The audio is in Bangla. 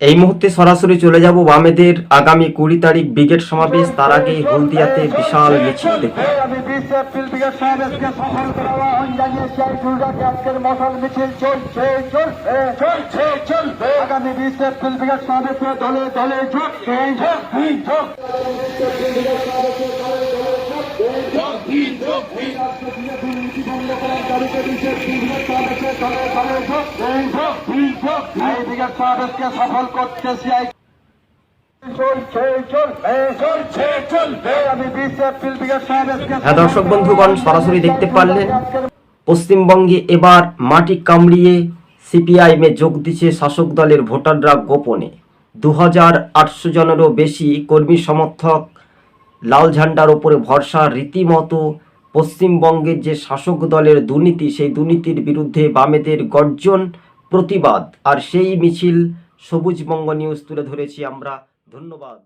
এই মুহূর্তে সরাসরি চলে যাব বামেদের আগামী কুড়ি তারিখ ব্রিগেড সমাবেশ। তার আগে হলদিয়াতে বিশাল মিছিল দেখুন। আমি সমাবেশকে সফল করার আহ্বান জানিয়েছি এই ঝুঁক সফল হ্যাঁ দর্শক বন্ধুগণ, সরাসরি দেখতে পারলেন পশ্চিমবঙ্গে এবার মাটি কামড়িয়ে সিপিআইএমে যোগ দিচ্ছে শাসক দলের ভোটাররা গোপনে। দু হাজার আটশো জনেরও বেশি কর্মী সমর্থক লাল ঝান্ডার ওপরে ভরসা রীতিমতো পশ্চিমবঙ্গের যে শাসক দলের দুর্নীতি, সেই দুর্নীতির বিরুদ্ধে বামেদের গর্জন, প্রতিবাদ। আর সেই মিছিল সবুজবঙ্গ নিউজ তুলে ধরেছি আমরা। ধন্যবাদ।